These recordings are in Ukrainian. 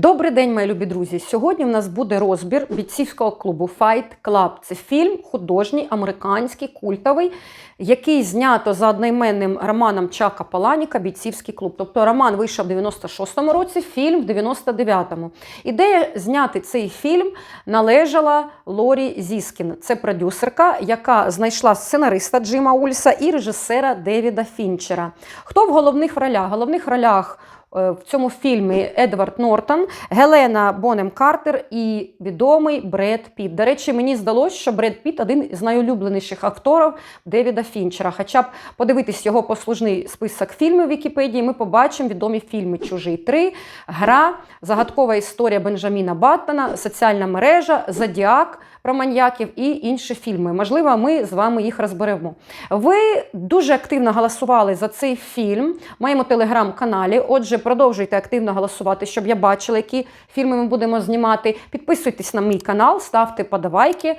Добрий день, мої любі друзі. Сьогодні в нас буде розбір бійцівського клубу Fight Club. Це фільм художній, американський, культовий, який знято за одноіменним романом Чака Паланіка Бійцівський клуб. Тобто роман вийшов в 96-му році, фільм в 99-му. Ідея зняти цей фільм належала Лорі Зіскін. Це продюсерка, яка знайшла сценариста Джима Ульса і режисера Девіда Фінчера. Хто в головних ролях? В головних ролях в цьому фільмі Едвард Нортон, Гелена Бонем Картер і відомий Бред Піт. До речі, мені здалося, що Бред Піт один з найулюбленіших акторів Девіда Фінчера. Хоча б подивитись його послужний список фільмів Вікіпедії, ми побачимо відомі фільми Чужий 3, Гра, Загадкова історія Бенджаміна Баттона, Соціальна мережа, Зодіак про маньяків і інші фільми. Можливо, ми з вами їх розберемо. Ви дуже активно голосували за цей фільм в моєму телеграм-каналі. Отже, продовжуйте активно голосувати, щоб я бачила, які фільми ми будемо знімати. Підписуйтесь на мій канал, ставте подавайки,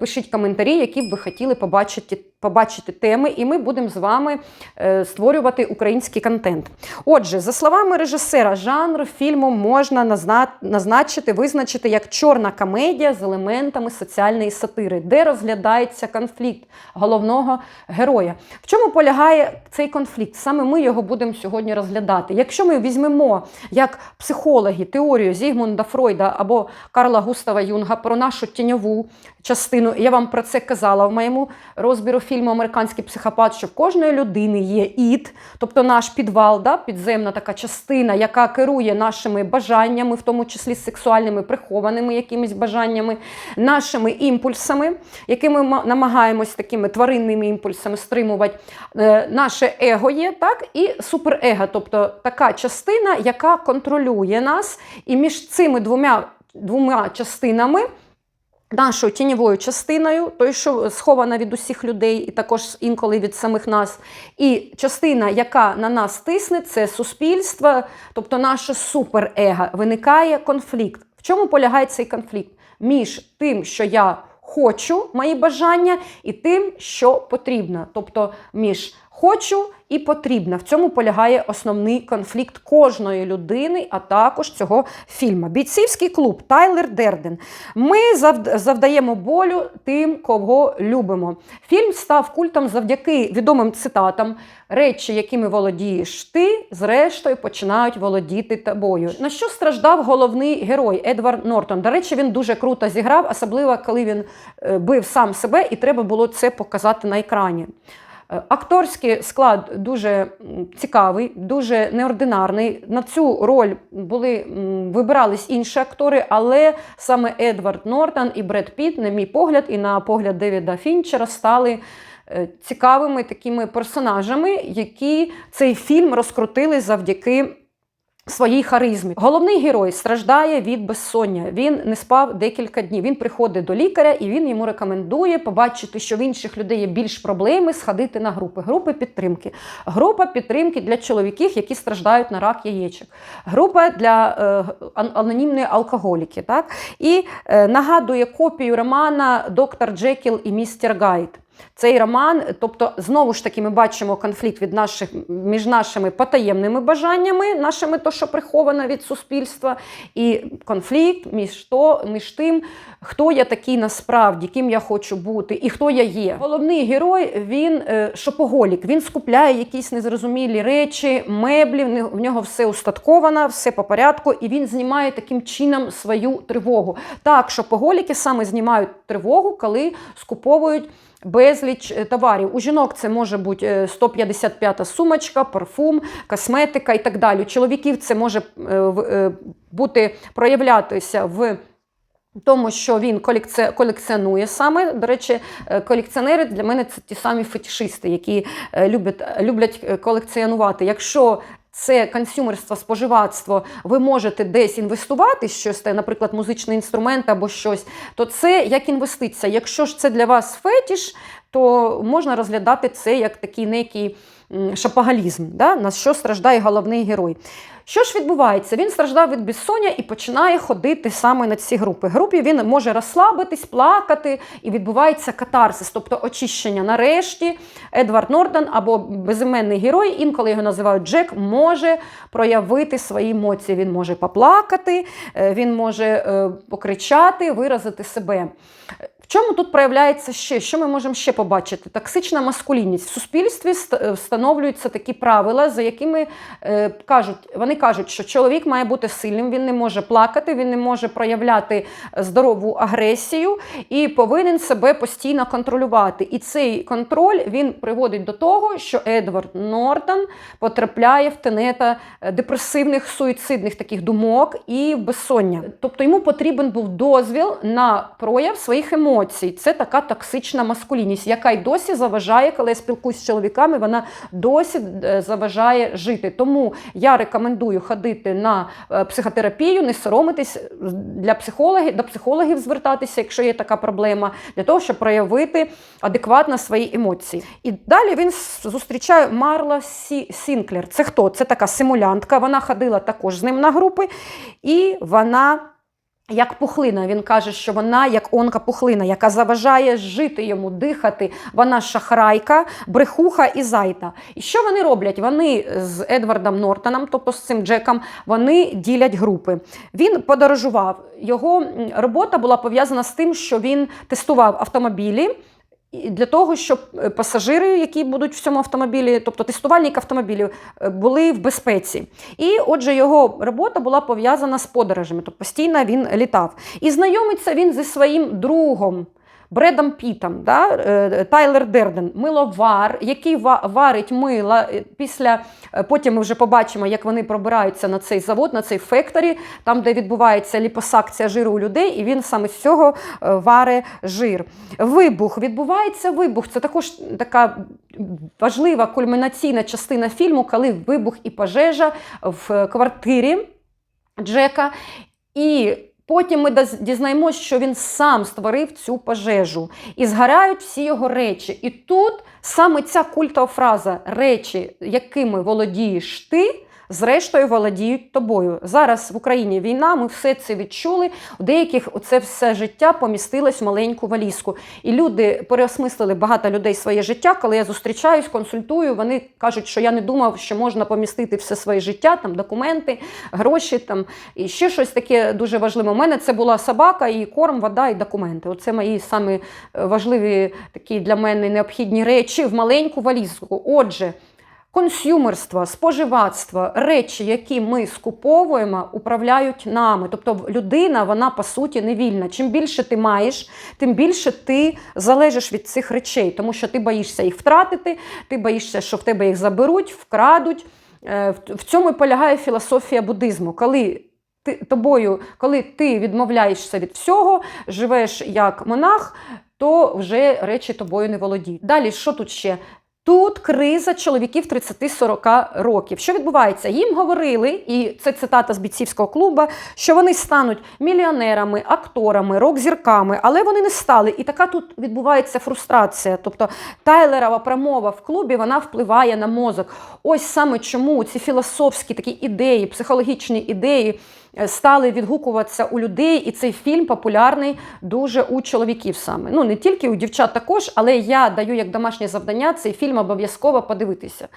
пишіть коментарі, які б ви хотіли побачити. Побачити теми, і ми будемо з вами е, створювати український контент. Отже, за словами режисера, жанр фільму можна назна- назначити, визначити як чорна комедія з елементами соціальної сатири, де розглядається конфлікт головного героя. В чому полягає цей конфлікт? Саме ми його будемо сьогодні розглядати. Якщо ми візьмемо як психологи теорію Зігмунда Фройда або Карла Густава Юнга про нашу тіньову частину, я вам про це казала в моєму розбіру фільму Американський психопат, що в кожної людини є ід, тобто наш підвал, да, підземна така частина, яка керує нашими бажаннями, в тому числі сексуальними, прихованими якимись бажаннями, нашими імпульсами, якими ми намагаємось такими тваринними імпульсами стримувати. Е, Наше его є, так, і суперего, тобто така частина, яка контролює нас, і між цими двома, двома частинами. Нашою тіньовою частиною, той, що схована від усіх людей, і також інколи від самих нас. І частина, яка на нас тисне, це суспільство, тобто наше суперего. Виникає конфлікт. В чому полягає цей конфлікт? Між тим, що я хочу, мої бажання, і тим, що потрібно. Тобто між хочу і потрібно. В цьому полягає основний конфлікт кожної людини, а також цього фільму. Бійцівський клуб Тайлер Дерден. Ми завд- завдаємо болю тим, кого любимо. Фільм став культом завдяки відомим цитатам. Речі, якими володієш ти, зрештою починають володіти тобою. На що страждав головний герой Едвард Нортон? До речі, він дуже круто зіграв, особливо коли він е, бив сам себе, і треба було це показати на екрані. Е, Акторський склад дуже цікавий, дуже неординарний. На цю роль були вибирались інші актори, але саме Едвард Нортон і Бред Піт, на мій погляд, і на погляд Девіда Фінчера, стали е, цікавими такими персонажами, які цей фільм розкрутили завдяки. Своїй харизмі. Головний герой страждає від безсоння. Він не спав декілька днів. Він приходить до лікаря і він йому рекомендує побачити, що в інших людей є більш проблеми, сходити на групи. Групи підтримки. Група підтримки для чоловіків, які страждають на рак яєчок. Група для е, анонімної алкоголіки. Так? І е, нагадує копію романа Доктор Джекіл і містер Гайд. Цей роман, тобто, знову ж таки, ми бачимо конфлікт від наших, між нашими потаємними бажаннями, нашими то, що приховано від суспільства, і конфлікт між, то, між тим, хто я такий насправді, ким я хочу бути і хто я є. Головний герой він е, шопоголік, він скупляє якісь незрозумілі речі, меблі, в нього все устатковано, все по порядку, і він знімає таким чином свою тривогу. Так, шопоголіки саме знімають тривогу, коли скуповують безліч е, товарів. У жінок це може бути е, 155 сумочка, парфум, косметика і так далі. У чоловіків це може е, е, бути проявлятися в. Тому що він колекціонує саме. До речі, е, колекціонери для мене це ті самі фетішисти, які е, люблять, люблять е, колекціонувати. Якщо це консюмерство, споживацтво, ви можете десь інвестувати щось, наприклад, музичний інструмент або щось, то це як інвестиція. Якщо ж це для вас фетіш, то можна розглядати це як такий некий м, шапогалізм, да? на що страждає головний герой. Що ж відбувається? Він страждав від безсоння і починає ходити саме на ці групи. Групі він може розслабитись, плакати, і відбувається катарсис, тобто очищення. Нарешті Едвард Норден або безіменний герой, інколи його називають Джек, може проявити свої емоції. Він може поплакати, е, він може е, покричати, виразити себе. Чому тут проявляється ще? Що ми можемо ще побачити? Токсична маскулінність. В суспільстві ст- встановлюються такі правила, за якими е, кажуть, вони кажуть, що чоловік має бути сильним, він не може плакати, він не може проявляти здорову агресію і повинен себе постійно контролювати. І цей контроль він приводить до того, що Едвард Нортон потрапляє в тенета е, депресивних суїцидних таких думок і безсоння. Тобто йому потрібен був дозвіл на прояв своїх емоцій. Це така токсична маскулінність, яка й досі заважає, коли я спілкуюся з чоловіками, вона досі е, заважає жити. Тому я рекомендую ходити на е, психотерапію, не соромитись для психологів, до психологів звертатися, якщо є така проблема, для того, щоб проявити адекватно свої емоції. І далі він зустрічає Марла Сі Сінклер. Це хто? Це така симулянтка. Вона ходила також з ним на групи, і вона. Як пухлина, він каже, що вона як онка-пухлина, яка заважає жити йому, дихати. Вона шахрайка, брехуха і зайта. І що вони роблять? Вони з Едвардом Нортоном, тобто з цим Джеком, вони ділять групи. Він подорожував. Його робота була пов'язана з тим, що він тестував автомобілі. Для того, щоб е, пасажири, які будуть в цьому автомобілі, тобто тестувальник автомобілів, е, були в безпеці. І отже, його робота була пов'язана з подорожами, тобто постійно він літав. І знайомиться він зі своїм другом. Бредом Пітом, да? е, Тайлер Дерден, миловар, який варить мила е, після. е, Потім ми вже побачимо, як вони пробираються на цей завод, на цей фекторі, там, де відбувається ліпосакція жиру у людей, і він саме з цього е, варить жир. Вибух відбувається вибух. Це також така важлива кульмінаційна частина фільму, коли вибух і пожежа в квартирі Джека. І потім ми дізнаємось, що він сам створив цю пожежу. І згорають всі його речі. І тут саме ця культова фраза речі, якими володієш ти. Зрештою володіють тобою. Зараз в Україні війна, ми все це відчули. У деяких це все життя помістилось в маленьку валізку. І люди переосмислили багато людей своє життя. Коли я зустрічаюсь, консультую, вони кажуть, що я не думав, що можна помістити все своє життя, там документи, гроші там і ще щось таке дуже важливе. У мене це була собака, і корм, вода і документи. Оце мої самі е, важливі такі для мене необхідні речі в маленьку валізку. Отже. Консюмерство, споживацтво, речі, які ми скуповуємо, управляють нами. Тобто людина, вона по суті не вільна. Чим більше ти маєш, тим більше ти залежиш від цих речей, тому що ти боїшся їх втратити, ти боїшся, що в тебе їх заберуть, вкрадуть. Е, В цьому і полягає філософія буддизму. Коли ти, тобою, коли ти відмовляєшся від всього, живеш як монах, то вже речі тобою не володіють. Далі, що тут ще? Тут криза чоловіків 30-40 років. Що відбувається? Їм говорили, і це цитата з бійцівського клубу, що вони стануть мільйонерами, акторами, рок-зірками, але вони не стали. І така тут відбувається фрустрація. Тобто Тайлерова промова в клубі вона впливає на мозок. Ось саме чому ці філософські такі ідеї, психологічні ідеї стали відгукуватися у людей, і цей фільм популярний дуже у чоловіків саме. Ну не тільки у дівчат також, але я даю як домашнє завдання цей фільм обов'язково подивитися.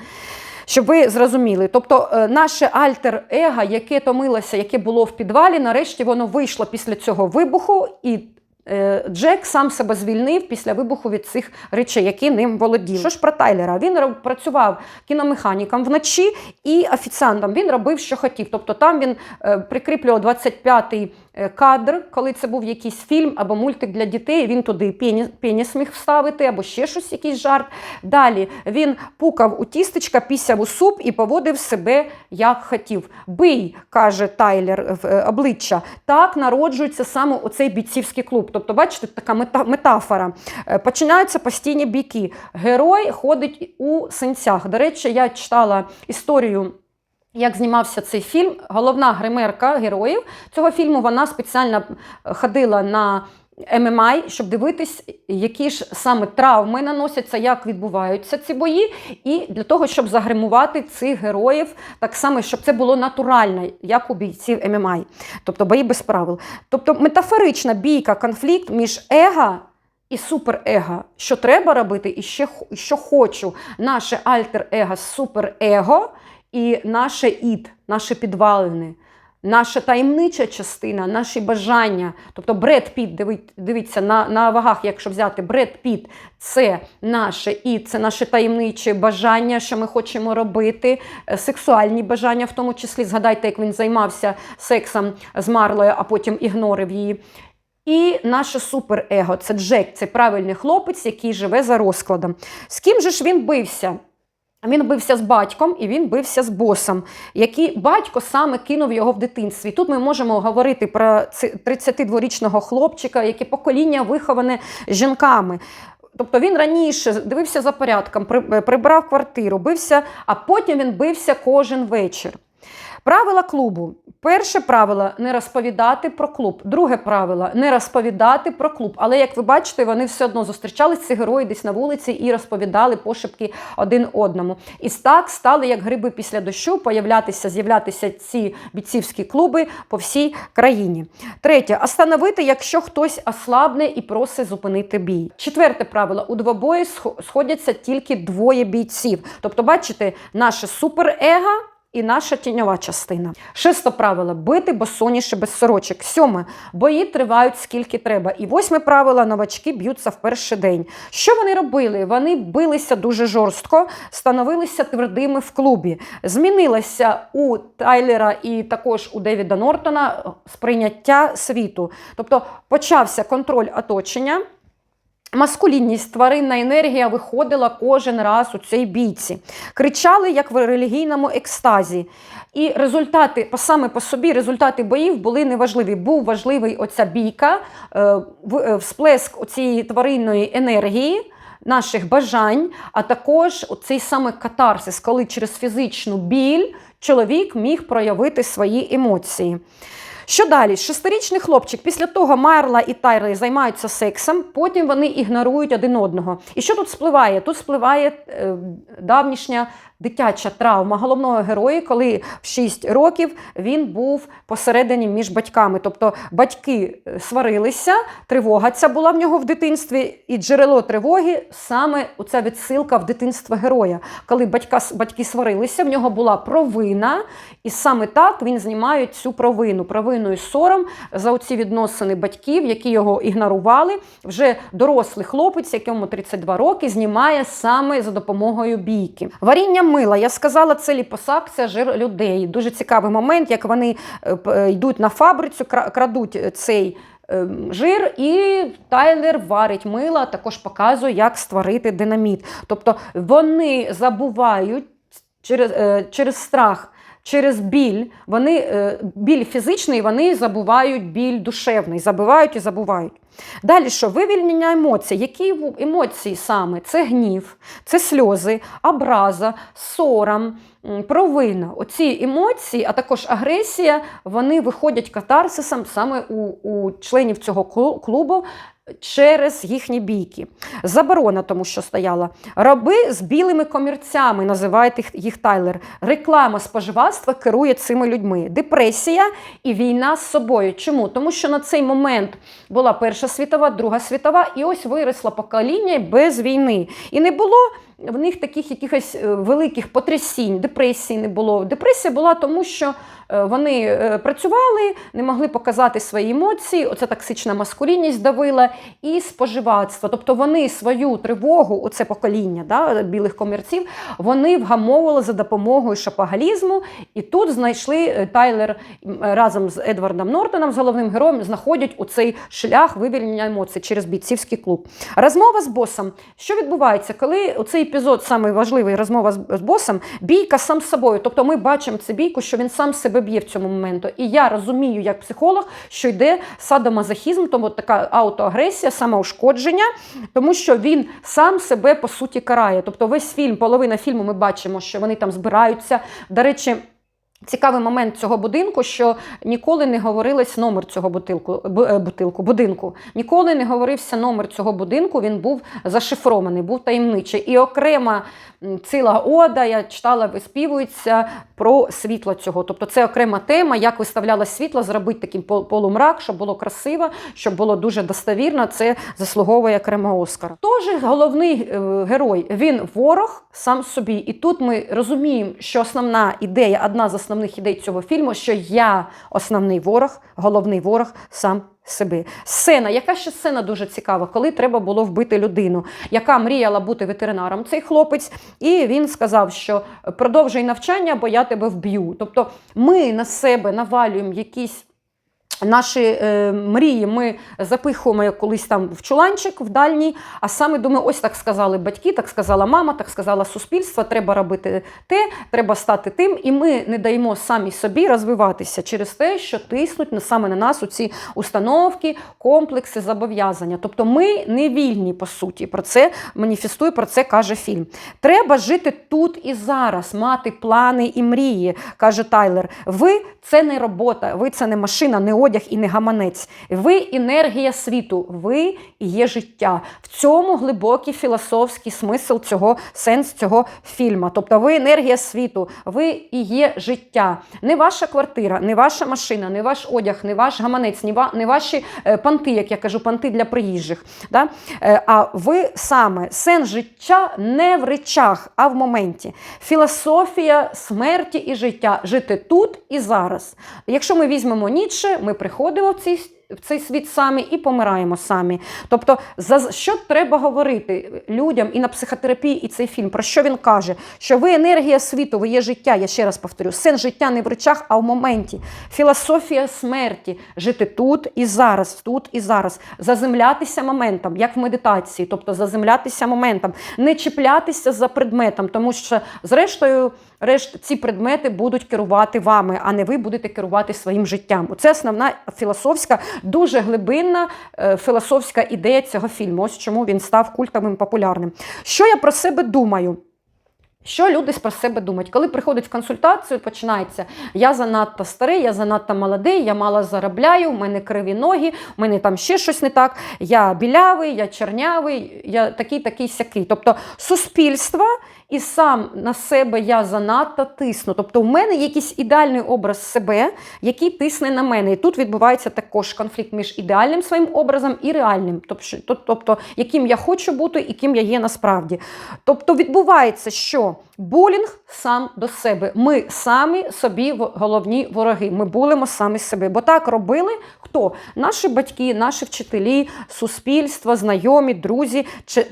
Щоб ви зрозуміли, тобто е, наше альтер-его, яке томилося, яке було в підвалі, нарешті воно вийшло після цього вибуху, і е, Джек сам себе звільнив після вибуху від цих речей, які ним володіли. Що ж про Тайлера? Він працював кіномеханіком вночі і офіціантом. Він робив, що хотів. Тобто там він е, прикріплював 25-й е, кадр, коли це був якийсь фільм або мультик для дітей. Він туди пеніс, пеніс міг вставити або ще щось, якийсь жарт. Далі він пукав у тістечка, пісяв у суп і поводив себе як хотів. Бий, каже Тайлер в е, обличчя. Так народжується саме оцей бійцівський клуб. Тобто, бачите, така мета- метафора. Е, Починаються постійні бійки. Герой ходить у синцях. До речі, я читала історію. Як знімався цей фільм, головна гримерка героїв цього фільму вона спеціально ходила на ММА, щоб дивитись, які ж саме травми наносяться, як відбуваються ці бої, і для того, щоб загримувати цих героїв, так само, щоб це було натурально, як у бійців ММА, тобто бої без правил. Тобто метафорична бійка, конфлікт між его і суперего, що треба робити, і ще що хочу. Наше альтер-его, суперего і наше ід, наші підвалини. Наша таємнича частина, наші бажання. Тобто Бред Піт, дивіться, на, на вагах, якщо взяти Бред Піт, це наше і це наше таємниче бажання, що ми хочемо робити, е, сексуальні бажання, в тому числі. Згадайте, як він займався сексом з Марлою, а потім ігнорив її. І наше суперего це Джек, це правильний хлопець, який живе за розкладом. З ким же ж він бився? Він бився з батьком і він бився з босом, який батько саме кинув його в дитинстві. Тут ми можемо говорити про ці- 32-річного хлопчика, яке покоління виховане жінками. Тобто він раніше дивився за порядком, прибрав квартиру, бився, а потім він бився кожен вечір. Правила клубу. Перше правило не розповідати про клуб. Друге правило не розповідати про клуб. Але як ви бачите, вони все одно зустрічались ці герої десь на вулиці і розповідали пошепки один одному. І так стали як гриби після дощу появлятися, з'являтися ці бійцівські клуби по всій країні. Третє остановити, якщо хтось ослабне і просить зупинити бій. Четверте правило: у двобої схо- сходяться тільки двоє бійців. Тобто, бачите, наше суперего і наша тіньова частина. Шесте правило бити босоніше без сорочок. Сьоме бої тривають скільки треба. І восьме правило новачки б'ються в перший день. Що вони робили? Вони билися дуже жорстко, становилися твердими в клубі. Змінилося у Тайлера і також у Девіда Нортона сприйняття світу. Тобто почався контроль оточення. Маскулінність, тваринна енергія виходила кожен раз у цій бійці. Кричали, як в релігійному екстазі. І результати, саме по собі, результати боїв були неважливі. Був важливий оця бійка, е, е, всплеск цієї тваринної енергії. Наших бажань, а також цей саме катарсис, коли через фізичну біль чоловік міг проявити свої емоції. Що далі? Шестирічний хлопчик після того Марла і Тайрли займаються сексом, потім вони ігнорують один одного. І що тут спливає? Тут спливає е, давнішня дитяча травма головного героя, коли в 6 років він був посередині між батьками. Тобто батьки е, сварилися, тривога ця була в нього в дитинстві, і джерело тривоги саме оця відсилка в дитинство героя. Коли батька, батьки сварилися, в нього була провина, і саме так він знімає цю провину. Провину і сором за оці відносини батьків, які його ігнорували. Вже дорослий хлопець, якому 32 роки, знімає саме за допомогою бійки. Варіння мила. Я сказала, це ліпосакція жир людей. Дуже цікавий момент, як вони е, е, йдуть на фабрицю, крадуть цей. е, Жир і Тайлер варить мила, також показує, як створити динаміт. Тобто вони забувають через, через страх, через біль, вони, е, біль фізичний, вони забувають біль душевний, забувають і забувають. Далі що? Вивільнення емоцій. Які емоції саме? Це гнів, це сльози, образа, сором, провина. Оці емоції, а також агресія, вони виходять катарсисом саме у, у членів цього клубу. Через їхні бійки. Заборона, тому що стояла. Раби з білими комірцями, називають їх, Тайлер. Реклама споживацтва керує цими людьми. Депресія і війна з собою. Чому? Тому що на цей момент була Перша світова, Друга світова, і ось виросло покоління без війни. І не було в них таких якихось е, великих потрясінь, депресії не було. Депресія була тому, що е, вони е, працювали, не могли показати свої емоції. Оця токсична маскулінність давила і споживацтво. Тобто вони свою тривогу, оце покоління да, білих комірців, вони вгамовували за допомогою шапогалізму. І тут знайшли Тайлер разом з Едвардом Нортоном, з головним героєм, знаходять у цей шлях вивільнення емоцій через бійцівський клуб. Розмова з босом. Що відбувається, коли цей епізод самий важливий розмова з, з босом, бійка сам з собою. Тобто ми бачимо цю бійку, що він сам себе б'є в цьому моменту. І я розумію, як психолог, що йде садомазохізм, тому така аутоагресія, самоушкодження, тому що він сам себе по суті карає. Тобто, весь фільм, половина фільму, ми бачимо, що вони там збираються. До речі. Цікавий момент цього будинку, що ніколи не говорилось номер цього бутилку, е, бутилку, будинку. Ніколи не говорився номер цього будинку, він був зашифрований, був таємничий. І окрема ціла ода, я читала, виспівується про світло цього. Тобто це окрема тема, як виставлялось світло, зробити таким пол- полумрак, щоб було красиво, щоб було дуже достовірно. Це заслуговує окремо Оскара. Тож головний е, герой він ворог сам собі. І тут ми розуміємо, що основна ідея, одна з основних ідей цього фільму, що я основний ворог, головний ворог сам. Себе сцена, яка ще сцена дуже цікава, коли треба було вбити людину, яка мріяла бути ветеринаром, цей хлопець, і він сказав, що продовжуй навчання, бо я тебе вб'ю. Тобто ми на себе навалюємо якісь Наші е, мрії ми запихуємо як колись там в чуланчик в дальній, а саме думаю, ось так сказали батьки, так сказала мама, так сказала суспільство, треба робити те, треба стати тим, і ми не даємо самі собі розвиватися через те, що тиснуть саме на нас у ці установки, комплекси, зобов'язання. Тобто ми не вільні, по суті. Про це маніфестує, про це каже фільм. Треба жити тут і зараз, мати плани і мрії, каже Тайлер. Ви це не робота, ви це не машина, не одяг і не гаманець. Ви енергія світу, ви є життя. В цьому глибокий філософський смисл цього сенс цього фільму. Тобто, ви енергія світу, ви і є життя. Не ваша квартира, не ваша машина, не ваш одяг, не ваш гаманець, не, ваші е, панти, як я кажу, панти для приїжджих. Да? Е, А ви саме сенс життя не в речах, а в моменті. Філософія смерті і життя жити тут і зараз. Якщо ми візьмемо Ніцше, ми приходимо в цей. В цей світ самі і помираємо самі. Тобто, за що треба говорити людям і на психотерапії, і цей фільм? Про що він каже? Що ви енергія світу, ви є життя. Я ще раз повторю, сенс життя не в речах, а в моменті. Філософія смерті жити тут і зараз, тут і зараз, заземлятися моментом, як в медитації, тобто заземлятися моментом, не чіплятися за предметом, тому що, зрештою, решт, ці предмети будуть керувати вами, а не ви будете керувати своїм життям. Це основна філософська, дуже глибинна е, філософська ідея цього фільму. Ось чому він став культовим популярним. Що я про себе думаю? Що люди про себе думають? Коли приходять в консультацію, починається: я занадто старий, я занадто молодий, я мало заробляю, в мене криві ноги, в мене там ще щось не так, я білявий, я чернявий, я такий, такий сякий. Тобто суспільство і сам на себе я занадто тисну. Тобто, в мене якийсь ідеальний образ себе, який тисне на мене. І тут відбувається також конфлікт між ідеальним своїм образом і реальним, тобто, тобто яким я хочу бути і ким я є насправді. Тобто відбувається, що булінг сам до себе. Ми самі собі головні вороги. Ми булимо самі себе. Бо так робили хто? Наші батьки, наші вчителі, суспільство, знайомі, друзі.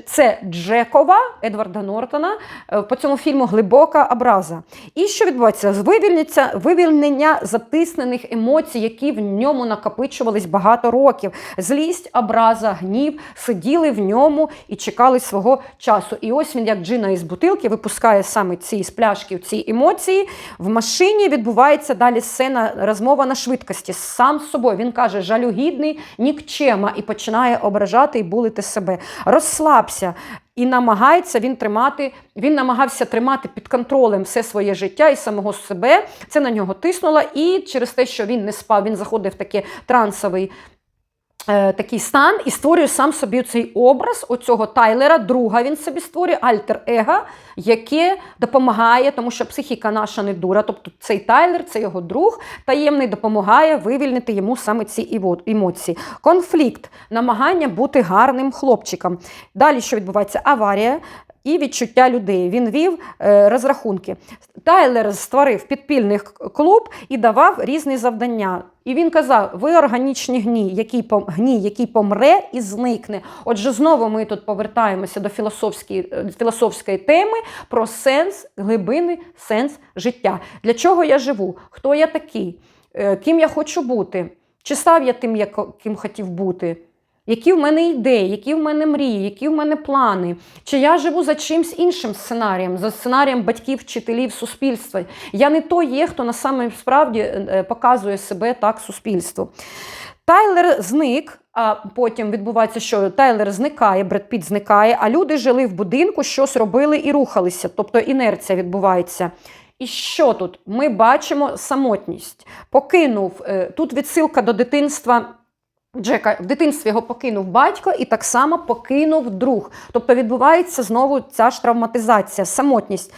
Це Джекова Едварда Нортона е, по цьому фільму Глибока образа. І що відбувається? Вивільниться вивільнення затиснених емоцій, які в ньому накопичувались багато років. Злість, образа, гнів сиділи в ньому і чекали свого часу. І ось він, як джина із бутилки, випускає саме ці з пляшки ці емоції. В машині відбувається далі сцена розмова на швидкості сам з собою. Він каже, жалюгідний, нікчема, і починає ображати і булити себе. Розслабся. І намагається він тримати, він намагався тримати під контролем все своє життя і самого себе. Це на нього тиснуло. І через те, що він не спав, він заходив в такий трансовий такий стан і створює сам собі цей образ оцього Тайлера, друга він собі створює, альтер-его, яке допомагає, тому що психіка наша не дура. Тобто цей Тайлер, це його друг таємний, допомагає вивільнити йому саме ці емоції. Конфлікт, намагання бути гарним хлопчиком. Далі що відбувається? Аварія. І відчуття людей. Він вів е, розрахунки. Тайлер створив підпільний клуб і давав різні завдання. І він казав: ви органічні гній, який гній, який помре і зникне. Отже, знову ми тут повертаємося до філософської, теми про сенс глибини, сенс життя. Для чого я живу? Хто я такий? Е, Ким я хочу бути? Чи став я тим, ким хотів бути? Які в мене ідеї, які в мене мрії, які в мене плани? Чи я живу за чимсь іншим сценарієм, за сценарієм батьків, вчителів, суспільства? Я не той є, хто справді е, е, показує себе так суспільству. Тайлер зник, а потім відбувається, що Тайлер зникає, Бред Піт зникає, а люди жили в будинку, щось робили і рухалися. Тобто інерція відбувається. І що тут? Ми бачимо самотність. Покинув е, тут відсилка до дитинства. Джека в дитинстві його покинув батько і так само покинув друг. Тобто відбувається знову ця ж травматизація, самотність.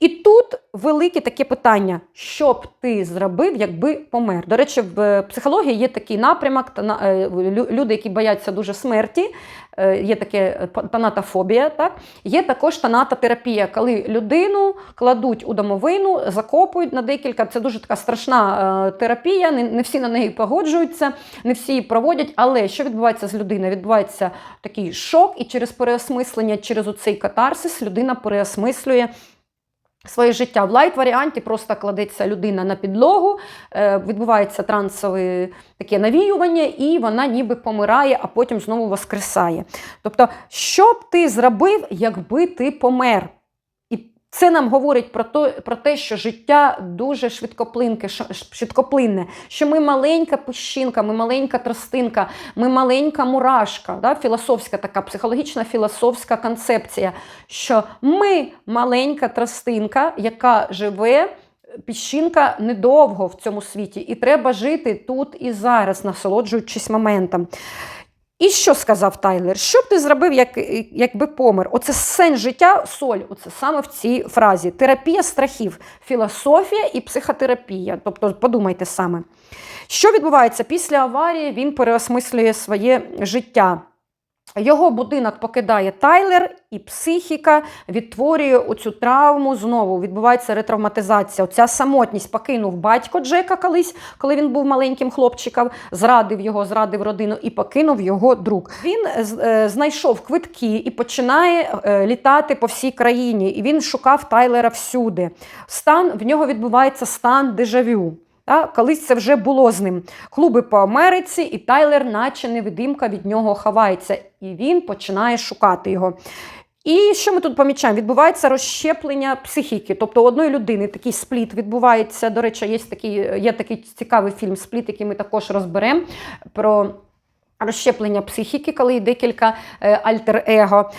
І тут велике таке питання: що б ти зробив, якби помер? До речі, в е, психології є такий напрямок, е, лю- люди, які бояться дуже смерті, е, є таке танатофобія, так? є також танатотерапія, коли людину кладуть у домовину, закопують на декілька. Це дуже така страшна терапія, не всі на неї погоджуються, не всі її проводять. Але що відбувається з людиною? Відбувається такий шок, і через переосмислення, через оцей катарсис людина переосмислює. Своє життя в лайт варіанті просто кладеться людина на підлогу, е, відбувається трансове таке навіювання, і вона ніби помирає, а потім знову воскресає. Тобто, що б ти зробив, якби ти помер? Це нам говорить про, то, про те, що життя дуже швидкоплинке, швидкоплинне, що ми маленька пущинка, ми маленька тростинка, ми маленька мурашка, да? філософська така психологічна філософська концепція, що ми маленька тростинка, яка живе. Піщинка недовго в цьому світі, і треба жити тут і зараз, насолоджуючись моментом. І що сказав Тайлер? Що б ти зробив, як, якби помер? Оце сень життя, соль, оце саме в цій фразі. Терапія страхів, філософія і психотерапія. Тобто, подумайте саме. Що відбувається після аварії? Він переосмислює своє життя. Його будинок покидає Тайлер, і психіка відтворює оцю травму знову. Відбувається ретравматизація. Оця самотність покинув батько Джека колись, коли він був маленьким хлопчиком, зрадив його, зрадив родину і покинув його друг. Він е, знайшов квитки і починає е, літати по всій країні. І він шукав Тайлера всюди. Стан в нього відбувається стан дежавю. Та, колись це вже було з ним. Клуби по Америці, і Тайлер, наче невидимка, від нього ховається. І він починає шукати його. І що ми тут помічаємо? Відбувається розщеплення психіки. Тобто у одної людини такий спліт відбувається. До речі, є такий, є такий цікавий фільм Спліт, який ми також розберемо. про Розщеплення психіки, коли є декілька е, альтер-его.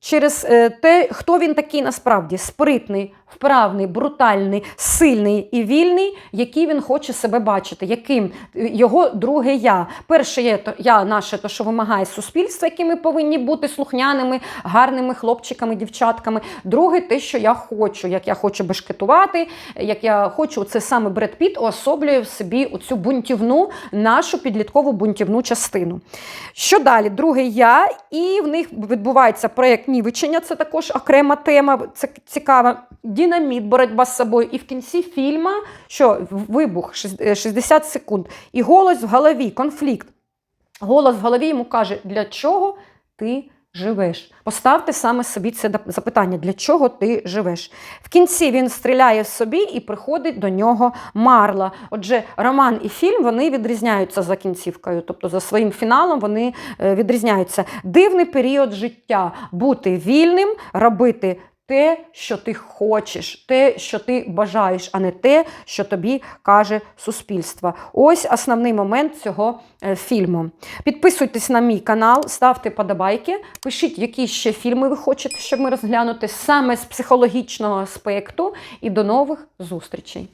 Через е, те, хто він такий насправді спритний, вправний, брутальний, сильний і вільний, який він хоче себе бачити, яким його друге я. Перше є то я наше, то що вимагає суспільства, які ми повинні бути слухняними, гарними хлопчиками, дівчатками. Друге, те, що я хочу, як я хочу бешкетувати, як я хочу, це саме Бред Піт уособлює в собі оцю бунтівну, нашу підліткову бунтівну частину. Що далі? Друге я, і в них відбувається проєкт нівичення, це також окрема тема, це цікава. Динаміт, боротьба з собою. І в кінці фільму, що вибух 60 секунд, і голос в голові, конфлікт. Голос в голові йому каже, для чого ти живеш? Поставте саме собі це запитання, для чого ти живеш? В кінці він стріляє в собі і приходить до нього Марла. Отже, роман і фільм вони відрізняються за кінцівкою, тобто за своїм фіналом вони відрізняються. Дивний період життя бути вільним, робити те, що ти хочеш, те, що ти бажаєш, а не те, що тобі каже суспільство. Ось основний момент цього фільму. Підписуйтесь на мій канал, ставте подобайки, пишіть, які ще фільми ви хочете, щоб ми розглянути саме з психологічного аспекту. І до нових зустрічей!